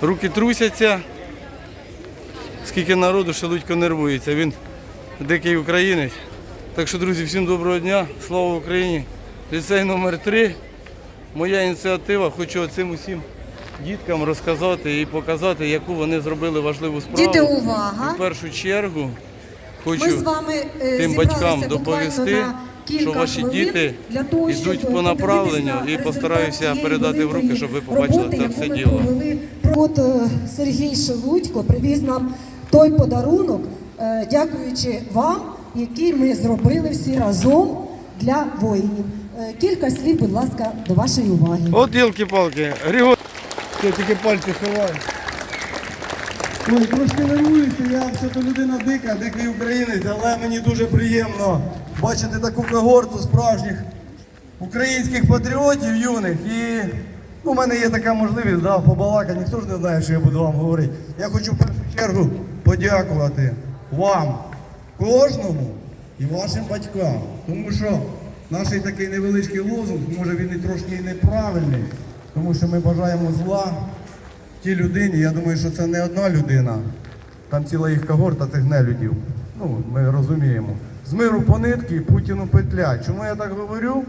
руки трусяться. Скільки народу Шелудько нервується. Він дикий українець. Так що, друзі, всім доброго дня. Слава Україні! Ліцей номер 3 Моя ініціатива. Хочу цим усім діткам розказати і показати, яку вони зробили важливу справу. Діти, увага! І в першу чергу хочу Ми з вами е, тим батькам доповісти, що ваші діти того, йдуть по направленню і постараюся передати в руки, щоб ви побачили це все діло. От е, Сергій Шелудько привіз нам той подарунок, е, дякуючи вам, який ми зробили всі разом для воїнів. Е, Кілька слів, будь ласка, до вашої уваги. От ділки-палки, Григор. Я тільки пальці ховаю. Ой, трошки нервуюся, я все-то людина дика, дикий українець, але мені дуже приємно бачити таку когорту справжніх українських патріотів юних. І ну, у мене є така можливість да, побалакати, ніхто ж не знає, що я буду вам говорити. Я хочу в першу чергу подякувати вам, кожному і вашим батькам. Тому що наш такий невеличкий лозунг, може він і трошки і неправильний, тому що ми бажаємо зла тій людині, я думаю, що це не одна людина, там ціла їх когорта цих нелюдів. Ну, ми розуміємо. З миру по нитки Путіну петля. Чому я так говорю?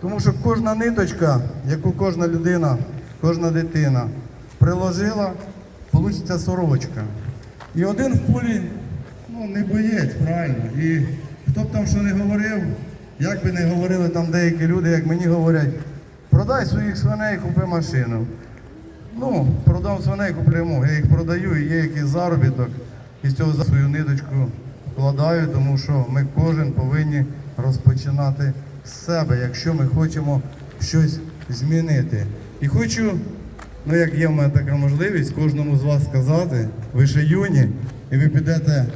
Тому що кожна ниточка, яку кожна людина, кожна дитина приложила, получиться сорочка. І один в полі ну, не боєць, правильно. І хто б там що не говорив, як би не говорили там деякі люди, як мені говорять, продай своїх свиней, купи машину. Ну, продам свиней, куплю. Я їх продаю і є якийсь заробіток. І з цього за свою ниточку вкладаю, тому що ми кожен повинні розпочинати з себе, якщо ми хочемо щось змінити. І хочу, ну як є в мене така можливість, кожному з вас сказати, ви ще юні, і ви підете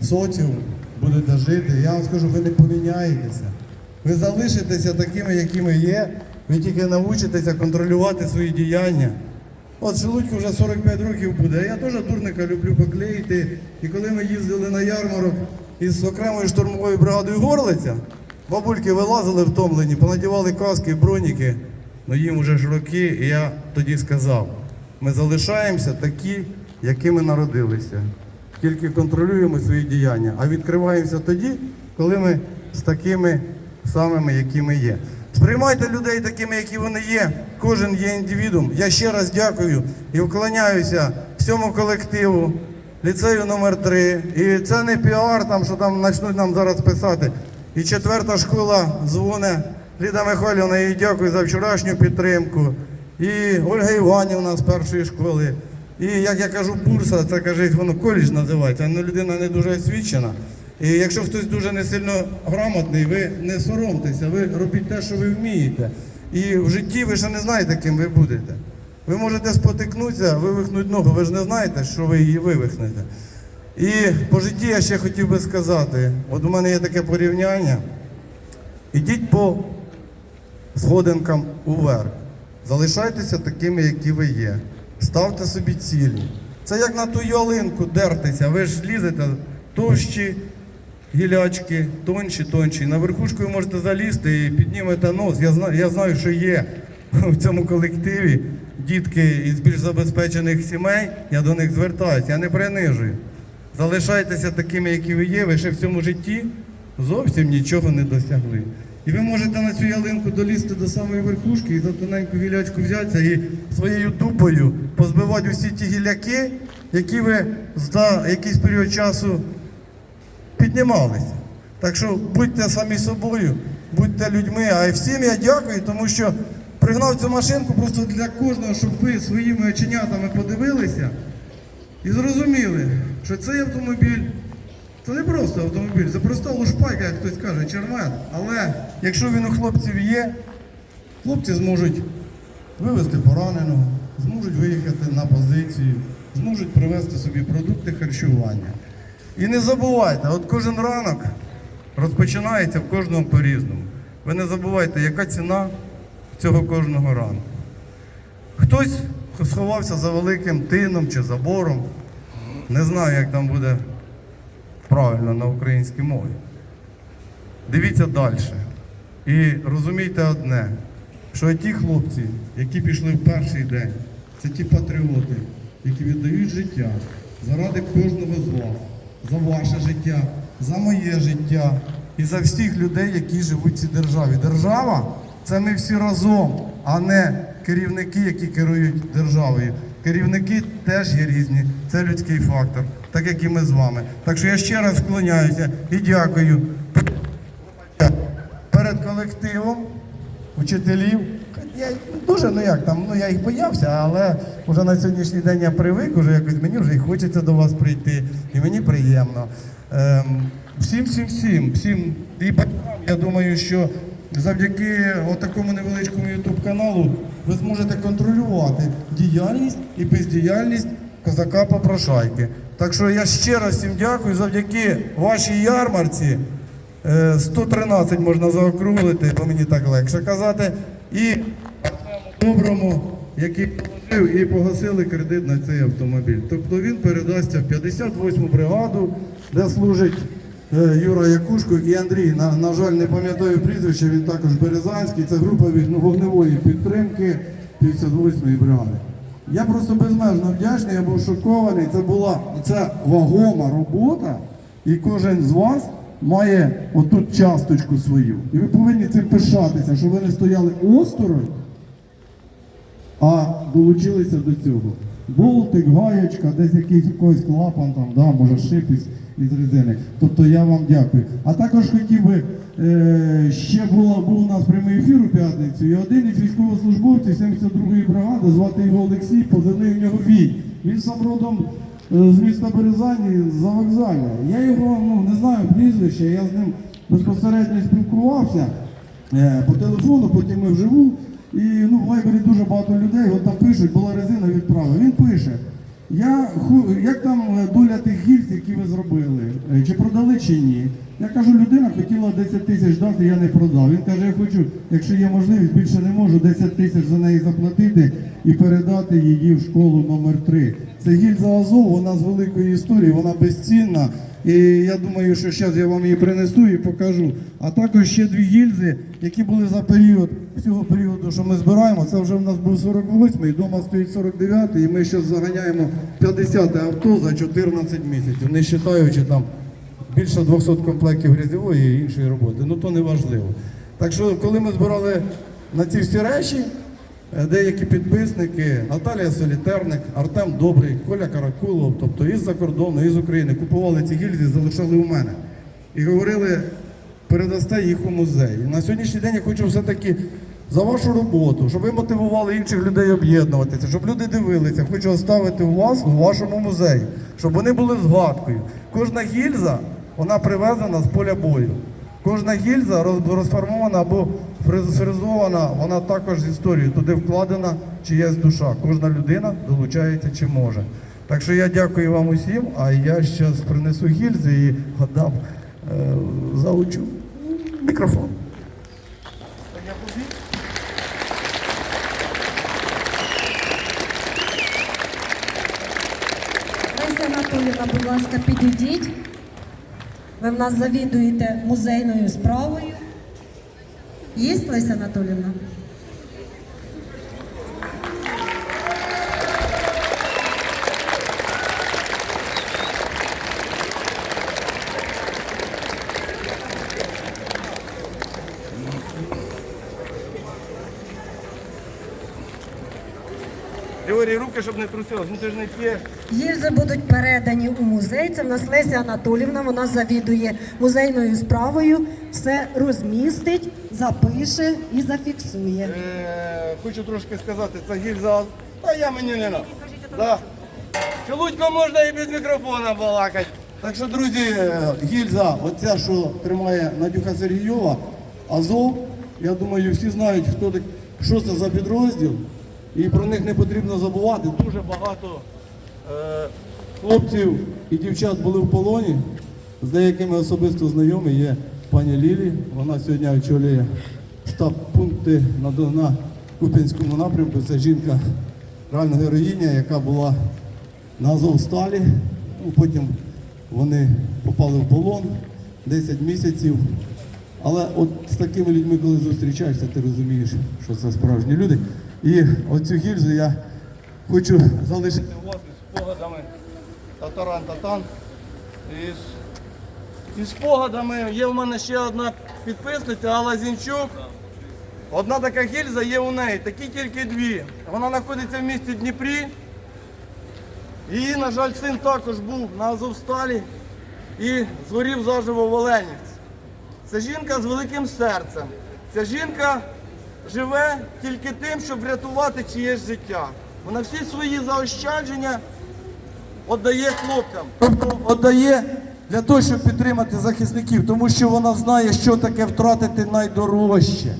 в соціум, будете жити. Я вам скажу, ви не поміняєтеся. Ви залишитеся такими, якими є. Ви тільки навчитеся контролювати свої діяння. От Шелудьку вже 45 років буде. Я теж дурника люблю поклеїти. І коли ми їздили на ярмарок із окремою штурмовою бригадою Горлиця, бабульки вилазили втомлені, понадівали каски, броніки. Ну їм уже ж роки, і я тоді сказав: ми залишаємося такі, якими народилися. Тільки контролюємо свої діяння, а відкриваємося тоді, коли ми з такими самими, якими є. Сприймайте людей такими, які вони є. Кожен є індивідум. Я ще раз дякую і вклоняюся всьому колективу, ліцею номер 3 І це не піар, там, що там почнуть нам зараз писати. І четверта школа дзвоне Ліда Михайлівна, їй дякую за вчорашню підтримку. І Ольга Іванівна з першої школи. І як я кажу, бурса, це каже, воно коледж називається, ну людина не дуже освічена. І якщо хтось дуже не сильно грамотний, ви не соромтеся, ви робіть те, що ви вмієте. І в житті ви ще не знаєте, ким ви будете. Ви можете спотикнутися, вивихнути ногу, ви ж не знаєте, що ви її вивихнете. І по житті я ще хотів би сказати, от у мене є таке порівняння. Ідіть по сходинкам уверх. Залишайтеся такими, які ви є. Ставте собі цілі. Це як на ту ялинку дертися. Ви ж лізете товщі гілячки, тонші, тонші. На верхушку ви можете залізти і піднімете нос. Я знаю, я знаю, що є в цьому колективі дітки із більш забезпечених сімей. Я до них звертаюся, я не принижую. Залишайтеся такими, які ви є, ви ще в цьому житті зовсім нічого не досягли. І ви можете на цю ялинку долізти до самої верхушки і за тоненьку гілячку взятися і своєю дупою позбивати усі ті гіляки, які ви за якийсь період часу піднімалися. Так що будьте самі собою, будьте людьми. А й всім я дякую, тому що пригнав цю машинку просто для кожного, щоб ви своїми оченятами подивилися і зрозуміли, що цей автомобіль це не просто автомобіль, це проста лушпайка, як хтось каже, чермет. Але якщо він у хлопців є, хлопці зможуть вивезти пораненого, зможуть виїхати на позицію, зможуть привезти собі продукти харчування. І не забувайте, от кожен ранок розпочинається в кожному по-різному. Ви не забувайте, яка ціна цього кожного ранку. Хтось сховався за великим тином чи забором. Не знаю, як там буде правильно на українській мові. Дивіться далі. І розумійте одне, що ті хлопці, які пішли в перший день, це ті патріоти, які віддають життя заради кожного з вас, за ваше життя, за моє життя і за всіх людей, які живуть в цій державі. Держава це ми всі разом, а не керівники, які керують державою. Керівники теж є різні, це людський фактор, так як і ми з вами. Так що я ще раз вклоняюся і дякую перед колективом учителів. Я дуже, ну як там, ну я їх боявся, але вже на сьогоднішній день я привик, уже якось мені вже і хочеться до вас прийти, і мені приємно. Ем, всім, всім, всім, всім. І я думаю, що завдяки такому невеличкому ютуб каналу ви зможете контролювати діяльність і бездіяльність козака Попрошайки. Так що я ще раз всім дякую завдяки вашій ярмарці. Е, 113 можна заокруглити, бо мені так легше казати. І доброму, який положив і погасили кредит на цей автомобіль. Тобто він передасться в 58-му бригаду, де служить е, Юра Якушко і Андрій. На, на жаль, не пам'ятаю прізвище, він також березанський. Це група ну, вогневої підтримки 58-ї бригади. Я просто безмежно вдячний, я був шокований. Це була це вагома робота, і кожен з вас має отут часточку свою. І ви повинні цим пишатися, що ви не стояли осторонь, а долучилися до цього. Болтик, гаєчка, десь якийсь якийсь клапан, там, да, може шип із резини. Тобто я вам дякую. А також хотів би, е, ще було, був у нас прямий ефір у п'ятницю, і один із військовослужбовців 72-ї бригади, звати його Олексій, позивний в нього Вій. Він сам родом е, з міста Березані, з вокзалля. Я його ну, не знаю прізвище, я з ним безпосередньо спілкувався е, по телефону, потім ми вживу. І ну, в Вайбері дуже багато людей, от там пишуть, була резина відправи. Він пише, я, як там е, доля тих гільз, які ви зробили, Е, чи продали чи ні. Я кажу, людина хотіла 10 тисяч дати, я не продав. Він каже, я хочу, якщо є можливість, більше не можу, 10 тисяч за неї заплатити і передати її в школу номер 3 Це гільза Азов, вона з великої історії, вона безцінна. І я думаю, що зараз я вам її принесу і покажу. А також ще дві гільзи, які були за період всього періоду, що ми збираємо. Це вже в нас був 48-й, вдома стоїть 49-й, і ми зараз заганяємо 50 авто за 14 місяців, не вважаючи там більше 200 комплектів грязьової і іншої роботи. Ну то не важливо. Так що, коли ми збирали на ці всі речі, деякі підписники, Наталія Солітерник, Артем Добрий, Коля Каракулов, тобто із-за кордону, із України, купували ці гільзи, залишали у мене. І говорили, передасте їх у музей. І на сьогоднішній день я хочу все-таки за вашу роботу, щоб ви мотивували інших людей об'єднуватися, щоб люди дивилися. Хочу оставити у вас у вашому музеї, щоб вони були згадкою. Кожна гільза, вона привезена з поля бою. Кожна гільза роз- розформована або фриз- вона також з історією. Туди вкладена чиясь душа. Кожна людина долучається чи може. Так що я дякую вам усім, а я зараз принесу гільзи і гадав е, заучу мікрофон. Леся Анатоліївна, будь ласка, підійдіть. Ви в нас завідуєте музейною справою. Є Лариса Анатоліївна? Григорій, руки, щоб не трусилось, ну ти ж не п'єш. Гільзи будуть передані у музей. Це в нас Леся Анатолівна, вона завідує музейною справою, все розмістить, запише і зафіксує. Е, хочу трошки сказати, це гільза. Та я мені не надо. Да. Чолудько можна і без мікрофона балакати. Так що, друзі, гільза, оця, що тримає Надюха Сергійова, Азов, я думаю, всі знають, хто так, що це за підрозділ, і про них не потрібно забувати. Дуже багато е, хлопців і дівчат були в полоні. З деякими особисто знайомі є пані Лілі. Вона сьогодні очолює штаб-пункти на, До- на Куп'янському напрямку. Це жінка, реальна героїня, яка була на Азовсталі. Ну, потім вони попали в полон 10 місяців. Але от з такими людьми, коли зустрічаєшся, ти розумієш, що це справжні люди. І оцю гільзу я хочу залишити у вас і спогадами татаран-татан. Із, із спогадами є в мене ще одна підписниця Алла Зінчук. Одна така гільза є у неї, такі тільки дві. Вона знаходиться в місті Дніпрі. Її, на жаль, син також був на Азовсталі і згорів заживо в Оленівці. Це жінка з великим серцем. Ця жінка живе тільки тим, щоб врятувати чиєсь життя. Вона всі свої заощадження віддає хлопцям. Тобто віддає для того, щоб підтримати захисників, тому що вона знає, що таке втратити найдорожче.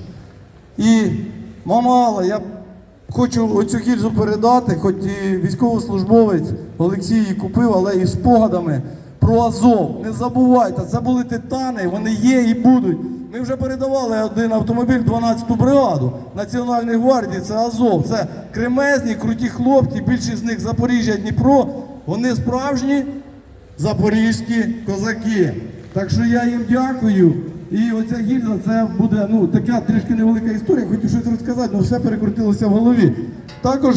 І мама Алла, я хочу оцю гільзу передати, хоч і військовослужбовець Олексій її купив, але і спогадами про Азов. Не забувайте, це були титани, вони є і будуть. Ми вже передавали один автомобіль 12-ту бригаду Національної гвардії, це Азов. Це кремезні, круті хлопці, більшість з них Запоріжжя, Дніпро. Вони справжні запорізькі козаки. Так що я їм дякую. І оця гільза це буде ну, така трішки невелика історія, хотів щось розказати, але все перекрутилося в голові. Також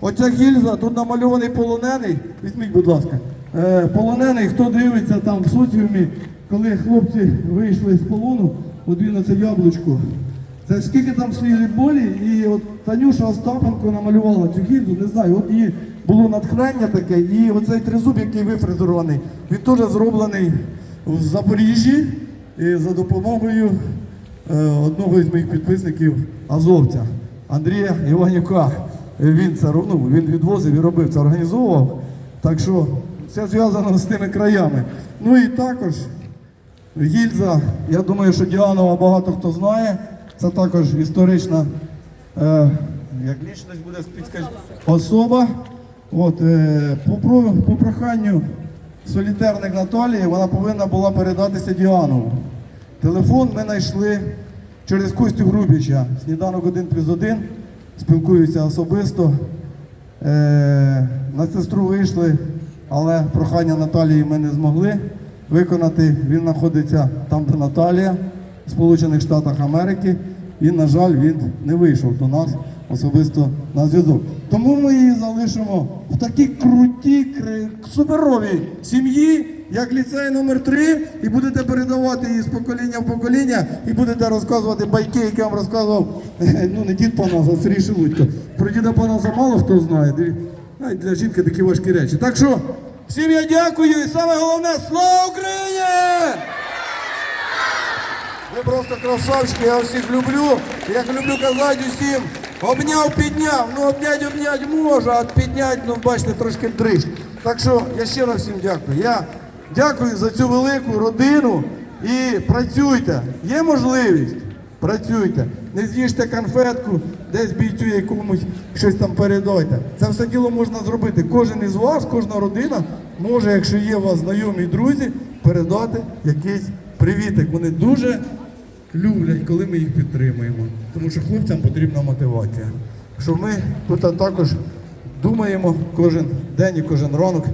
оця гільза, тут намальований полонений. Візьміть, будь ласка. Е, полонений, хто дивиться там в соціумі, коли хлопці вийшли з полону, от він оце яблучко. Це скільки там свіжі болі, і от Танюша Остапенко намалювала цю гільзу, не знаю, от її було натхнення таке, і оцей тризуб, який вифрезерований, він теж зроблений в Запоріжжі і за допомогою е, одного із моїх підписників Азовця Андрія Іванюка. Він це ну, він відвозив і робив це, організовував. Так що все зв'язано з тими краями. Ну і також Гільза, я думаю, що Діанова багато хто знає. Це також історична е, як лічність буде підскаж... особа. От, е, по, по проханню солітерник Наталії вона повинна була передатися Діанову. Телефон ми знайшли через Костю Грубіча. Сніданок 1 плюс 1. Спілкуюся особисто. Е, на сестру вийшли, але прохання Наталії ми не змогли виконати. Він знаходиться там, де Наталія, в Сполучених Штатах Америки. І, на жаль, він не вийшов до нас особисто на зв'язок. Тому ми її залишимо в такій крутій, суперовій сім'ї, як ліцей номер 3 і будете передавати її з покоління в покоління, і будете розказувати байки, які вам розказував, ну не дід Панас, а Сергій Шелудько. Про діда Панаса мало хто знає. Й для жінки такі важкі речі. Так що всім я дякую і саме головне слава Україні! Ви просто красавчики, я всіх люблю. Як люблю казати усім, обняв, підняв. Ну обнять, обнять можу, а піднять, ну бачите, трошки дриж. Так що я ще раз всім дякую. Я дякую за цю велику родину і працюйте. Є можливість? Працюйте. Не з'їжте конфетку, десь бійцю якомусь щось там передайте. Це все діло можна зробити. Кожен із вас, кожна родина може, якщо є у вас знайомі друзі, передати якийсь привітик. Вони дуже люблять, коли ми їх підтримуємо. Тому що хлопцям потрібна мотивація. Що ми тут також думаємо кожен день і кожен ранок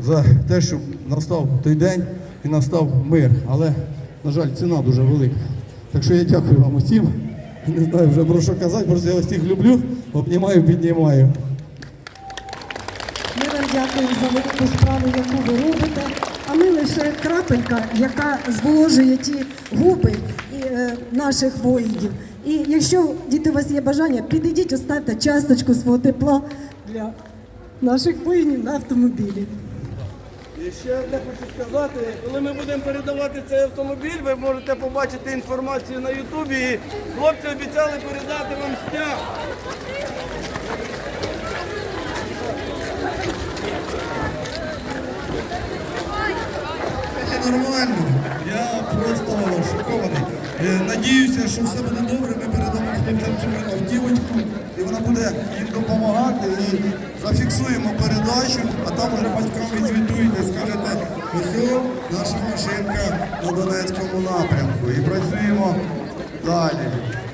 за те, щоб настав той день і настав мир. Але, на жаль, ціна дуже велика. Так що я дякую вам усім. Не знаю вже про що казати, просто я всіх люблю, обнімаю, піднімаю. Ми вам дякуємо за велику справу, яку ви робите. А ми лише крапелька, яка зволожує ті губи і, е, наших воїнів. І якщо діти у вас є бажання, підійдіть, оставте часточку свого тепла для наших воїнів на автомобілі. І ще одне хочу сказати, коли ми будемо передавати цей автомобіль, ви можете побачити інформацію на Ютубі. Хлопці обіцяли передати вам стяг. Нормально. Я просто шокований. Е, Надіюся, що все буде добре. Ми передамо хлопцям цю автівочку, і вона буде їм допомагати. І зафіксуємо передачу, а там уже батькам відзвітуєте, скажете, ось наша машинка на Донецькому напрямку. І працюємо далі.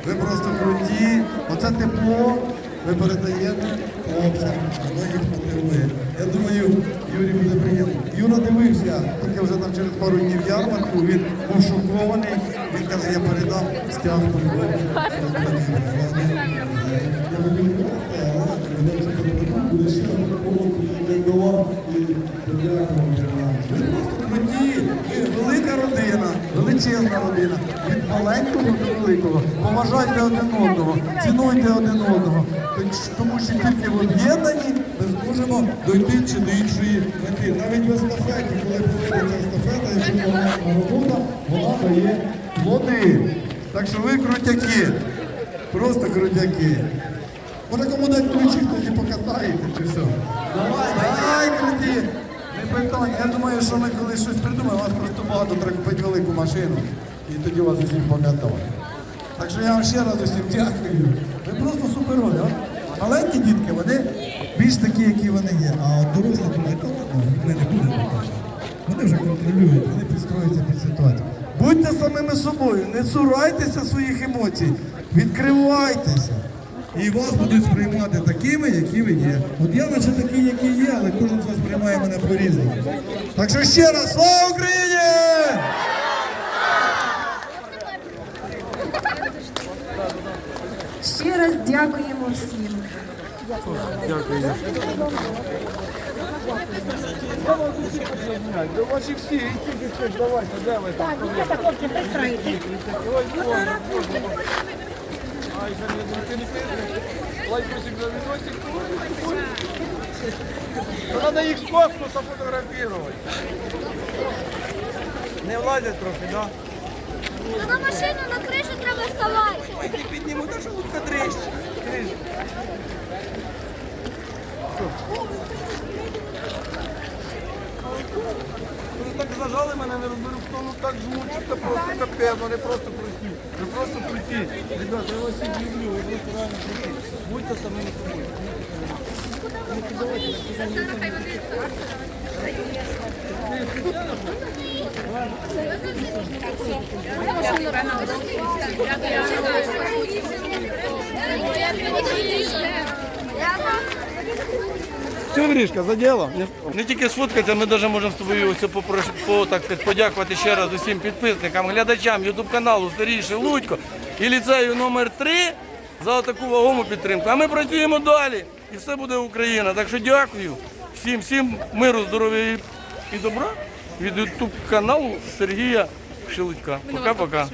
Ви просто круті. Оце тепло ви передаєте хлопцям, воно їх мотивує. Я думаю, Юрій буде приємно. Юра дивився, тільки вже там через пару днів ярмарку, він був. Він каже, я передам стяг по-любому. Я буду але буде ще одна подякувати вам. Ви просто круті, ви велика родина, величезна родина. Від маленького до великого. Поважайте один одного, цінуйте один одного. Тому що тільки в об'єднанні дойти чи до іншої мети. Навіть в естафеті, коли проводиться естафета, якщо вона робота, вона дає плоди. Так що ви крутяки, просто крутяки. Може кому дати ключі, тоді покатаєте чи що? Давай, давай, круті! Не питання. Я думаю, що ми коли щось придумаємо, у вас просто багато треба купити велику машину і тоді вас усіх покатаємо. Так що я вам ще раз усім дякую. Ви просто суперові. От Маленькі дітки, вони більш такі, які вони є. А от дорослі думають, ладно, ми не будемо. покатати». Вони вже контролюють, вони підстроюються під ситуацію. Будьте самими собою, не цурайтеся своїх емоцій, відкривайтеся. І вас будуть сприймати такими, які ви є. От я наче такий, який є, але кожен з вас сприймає мене по-різному. Так що ще раз, слава Україні! Ще раз дякуємо всім. Дякую. Ваші всі, давайте, де ви там? Лайкосик за видосик. Ну, Надо їх з космоса фотографировать. Не влазять трохи, да? На машину на кришу треба вставати. Ой, ти підніму, та що лутка дрищ. Вони так зажали мене, не розберу, хто ну так що це просто капець, вони просто круті. Ви просто круті. Ребята, я вас всіх люблю, ви просто реально круті. Будьте самими собою. Все, Гришка, за діло. Не, тільки сфоткатися, ми навіть можемо з тобою ось попрош... по, так сказати, подякувати ще раз усім підписникам, глядачам ютуб каналу Старіший Лудько і ліцею номер 3 за таку вагому підтримку. А ми працюємо далі і все буде Україна. Так що дякую всім, всім миру, здоров'я і- і добра від ютуб каналу Сергія Шелудька. Пока-пока.